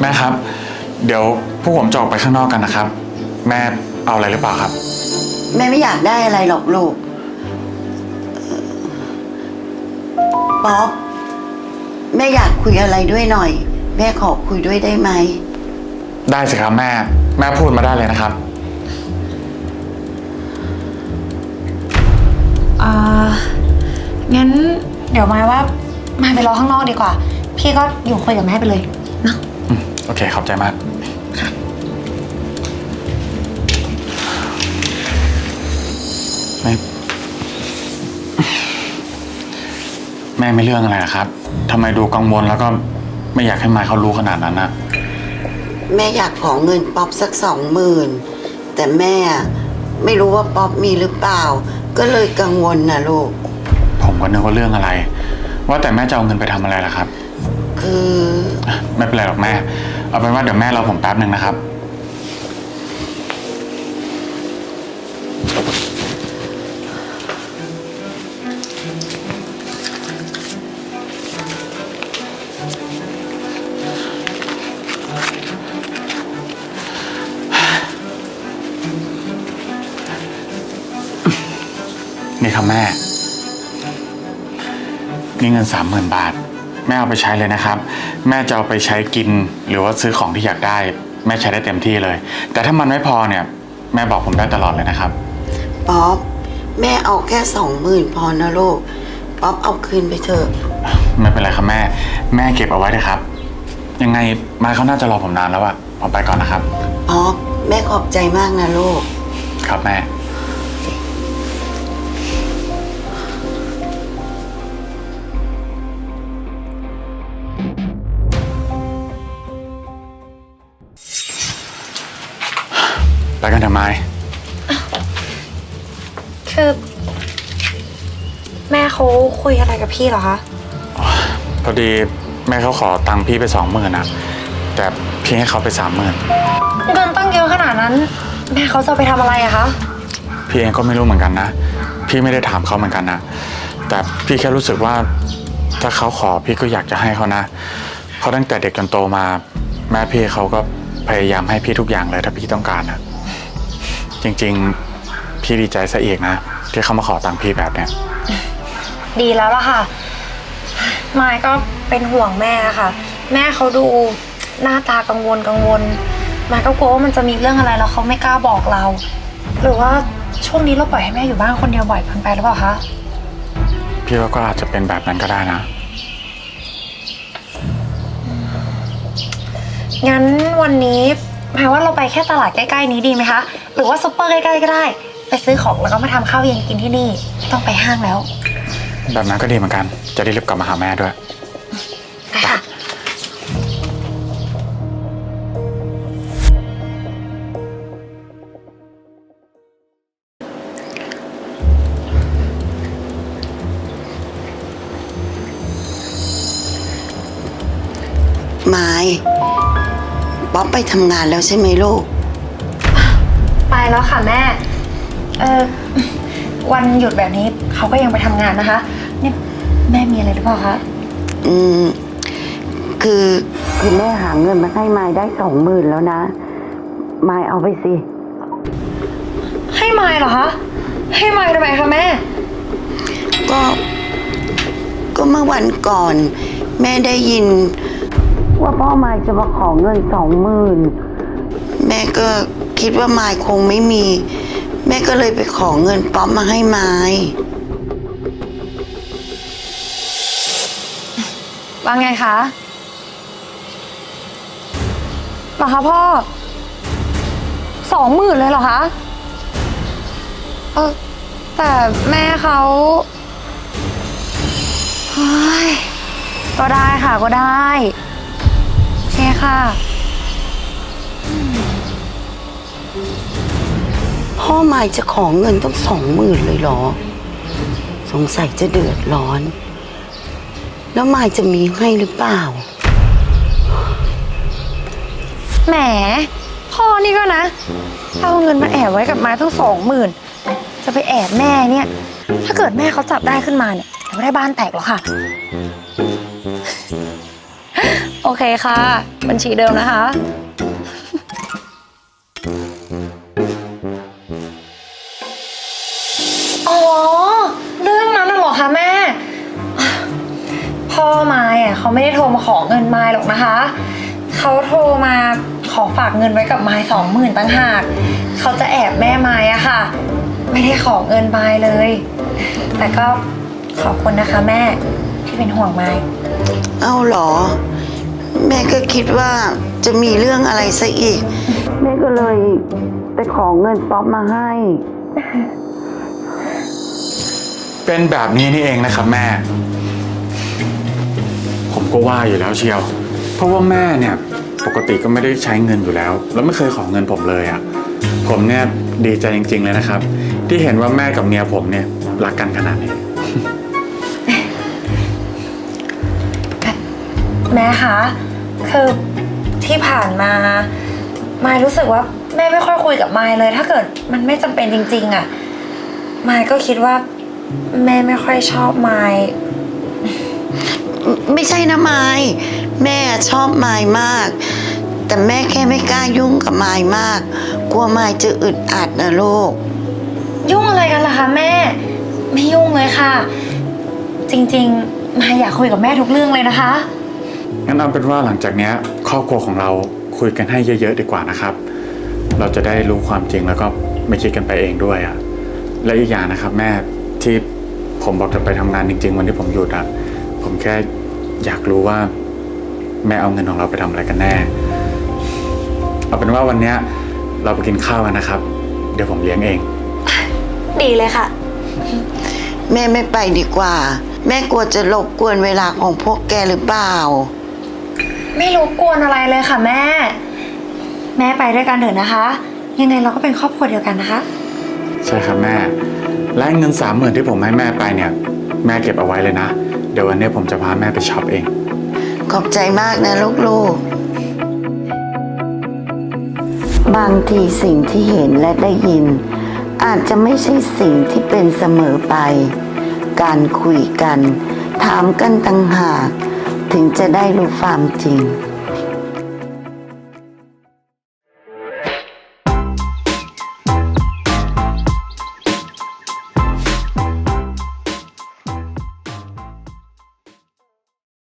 แม่ครับ เดี๋ยวพวกผมจะออกไปข้างนอกกันนะครับ แม่เอาอะไรหรือเปล่าครับ แม่ไม่อยากได้อะไรหรอกลูกเอ่อป๊อปแม่อยากคุยอะไรด้วยหน่อย แม่ขอคุยด้วยได้ไหม ได้สิครับแม่ แม่พูดมาได้เลยนะครับอ่างั้นเดี๋ยวมายว่า มาไปรอข้างนอกดีกว่า พี่ก็อยู่คุยกับแม่ไปเลยเนาะอืมโอเค ขอบใจมาก แม่ แม่ไม่เรื่องอะไรอะครับทำไมดูกังวลแล้วก็ไม่อยากให้มายเขารู้ขนาดนั้นนะแม่อยากขอเงินป๊อปสักสองหมื่นแต่แม่ไม่รู้ว่าป๊อปมีหรือเปล่า ก็เลยกังวลนะลูก ผมก็นึกว่าเรื่องอะไร ว่าแต่แม่จะเอาเงินไปทำอะไรล่ะครับ คือ ไม่เป็นไรหรอกแม่ เอาเป็นว่าเดี๋ยวแม่รอผมแป๊บหนึ่งนะครับ นี่ครับแม่ นี่เงินสามหมื่นบาท แม่เอาไปใช้เลยนะครับ แม่จะเอาไปใช้กิน หรือว่าซื้อของที่อยากได้ แม่ใช้ได้เต็มที่เลย แต่ถ้ามันไม่พอเนี่ย แม่บอกผมได้ตลอดเลยนะครับ ป๊อปแม่เอาแค่สองหมื่นพอนะลูก ป๊อปเอาคืนไปเถอะ ไม่เป็นไรครับแม่ แม่เก็บเอาไว้เลยครับ ยังไงมาเขาน่าจะรอผมนานแล้วอะผมไปก่อนนะครับ ป๊อปแม่ขอบใจมากนะลูก ครับแม่ ไปกันเถอะไม้คือแม่เขาคุยอะไรกับพี่เหรอคะ พอดีแม่เขาขอตังค์พี่ไปสองหมื่นนะแต่พี่ให้เขาไปสามหมื่นเงินตั้งเยอะขนาดนั้น แม่เขาจะเอาไปทำอะไรอะคะ พี่เองก็ไม่รู้เหมือนกันนะ พี่ไม่ได้ถามเขาเหมือนกันนะ แต่พี่แค่รู้สึกว่า ถ้าเขาขอพี่ก็อยากจะให้เขานะ เพราะตั้งแต่เด็กจนโตมา แม่พี่เขาก็พยายามให้พี่ทุกอย่างเลยถ้าพี่ต้องการนะ จริงๆ พี่ดีใจซะอีกนะ ที่เขามาขอตังค์พี่แบบเนี้ยดีแล้วล่ะค่ะมายก็เป็นห่วงแม่ค่ะ แม่เขาดูหน้าตากังวลกังวลมายก็กลัวว่ามันจะมีเรื่องอะไรแล้วเขาไม่กล้าบอกเรา หรือว่าช่วงนี้เราปล่อยให้แม่อยู่บ้านคนเดียวบ่อยเกินไปหรือเปล่าคะพี่ว่าก็อาจจะเป็นแบบนั้นก็ได้นะ งั้นวันนี้ หมายว่าเราไปแค่ตลาดใกล้ๆนี้ดีไหมคะ หรือว่าซุปเปอร์ใกล้ๆก็ได้ ไปซื้อของแล้วก็มาทำข้าวเย็นกินที่นี่ไม่ต้องไปห้างแล้ว แบบนั้นก็ดีเหมือนกัน จะได้รีบกลับมาหาแม่ด้วย ไปค่ะ ป๊อปไปทำงานแล้วใช่ไหมลูก ไปแล้วค่ะแม่ เออวันหยุดแบบนี้เขาก็ยังไปทำงานนะคะนี่แม่มีอะไรหรือเปล่าคะ อืม คือคือแม่หาเงินมาให้ไม้ได้สองหมื่นแล้วนะไม้เอาไปสิ ให้ไมล์เหรอคะ ให้ไมล์ทำไมคะแม่ ก็ ก็เมื่อวันก่อน แม่ได้ยิน ว่าพ่อไม้จะมาขอเงินสองหมื่นแม่ก็คิดว่าไม้คงไม่มี แม่ก็เลยไปขอเงินป๊อปมาให้ไม้ว่าไงคะเหรอคะพ่อสองหมื่นเลยเหรอคะเออแต่แม่เขาเฮ้ยก็ได้ค่ะก็ได้ คค่ะ พ่อไม้จะขอเงินต้องสองหมื่นเลยเหรอ สงสัยจะเดือดร้อน แล้วไม้จะมีให้หรือเปล่า แหม พ่อนี่ก็นะ เอาเงินมาแอบไว้กับไม้ตั้งสองหมื่นจะไปแอบแม่เนี่ย ถ้าเกิดแม่เขาจับได้ขึ้นมาเนี่ยเดี๋ยวไม่ได้บ้านแตกหรอกค่ะ โอโอเคค่ะ บัญชีเดิมนะคะ อ๋อ เรื่องนั้นน่ะเหรอคะแม่ พ่อไม้อะเขาไม่ได้โทรมาขอเงินไม้หรอกนะคะ เขาโทรมาขอฝากเงินไว้กับไม้สองหมื่นตั้งหาก เขาจะแอบแม่ไม้อะค่ะ ไม่ได้ขอเงินไม้เลย แต่ก็ขอบคุณนะคะแม่ที่เป็นห่วงไม้เอาเหรอ แม่ก็คิดว่าจะมีเรื่องอะไรซะอีก แม่ก็เลยไปขอเงินป๊อปมาให้ เป็นแบบนี้นี่เองนะครับแม่ ผมก็ว่าอยู่แล้วเชียว เพราะว่าแม่เนี่ยปกติก็ไม่ได้ใช้เงินอยู่แล้ว แล้วไม่เคยขอเงินผมเลยอะ่ะ ผมเนี่ยดีใจจริงๆเลยนะครับ ที่เห็นว่าแม่กับเมียผมเนี่ยรักกันขนาดนี้ แม่คะคือที่ผ่านมาไมายรู้สึกว่าแม่ไม่ค่อยคุยกับไมายเลย ถ้าเกิดมันไม่จำเป็นจริง ๆอะ่ะไมายก็คิดว่า แม่ไม่ค่อยชอบไมายไม่ใช่นะไม้แม่ชอบไม้มาก แต่แม่แค่ไม่กล้ายุ่งกับไม้มาก กลัวไม้จะอึดอัดนะลูกยุ่งอะไรกันล่ะคะแม่ ไม่ยุ่งเลยค่ะ จริงๆไมายอยากคุยกับแม่ทุกเรื่องเลยนะคะ งั้นเอาเป็นว่าหลังจากเนี้ยครอบครัวของเราคุยกันให้เยอะ ๆ ดีกว่านะครับ เราจะได้รู้ความจริงแล้วก็ไม่คิดกันไปเองด้วยอะและอีกอย่างนะครับ แม่ที่ผมบอกจะไปทำงานจริง ๆ วันที่ผมหยุดอะผมแค่อยากรู้ว่าแม่เอาเงินของเราไปทำอะไรกันแน่ เอาเป็นว่าวันเนี้ยเราไปกินข้าวกันนะครับ เดี๋ยวผมเลี้ยงเอง ดีเลยค่ะ แม่ไม่ไปดีกว่า แม่กลัวจะรบกวนเวลาของพวกแกหรือเปล่า ไม่รบกวนอะไรเลยค่ะแม่ แม่ไปด้วยกันเถอะนะคะ ยังไงเราก็เป็นครอบครัวเดียวกันนะคะ ใช่ครับแม่ และเงินสามหมื่นที่ผมให้แม่ไปเนี่ย แม่เก็บเอาไว้เลยนะ เดี๋ยววันนี้ผมจะพาแม่ไปช็อปเอง ขอบใจมากนะลูกๆ บางทีสิ่งที่เห็นและได้ยิน อาจจะไม่ใช่สิ่งที่เป็นเสมอไป การคุยกัน ถามกันต่างหาก ถึงจะได้รู้ความจริง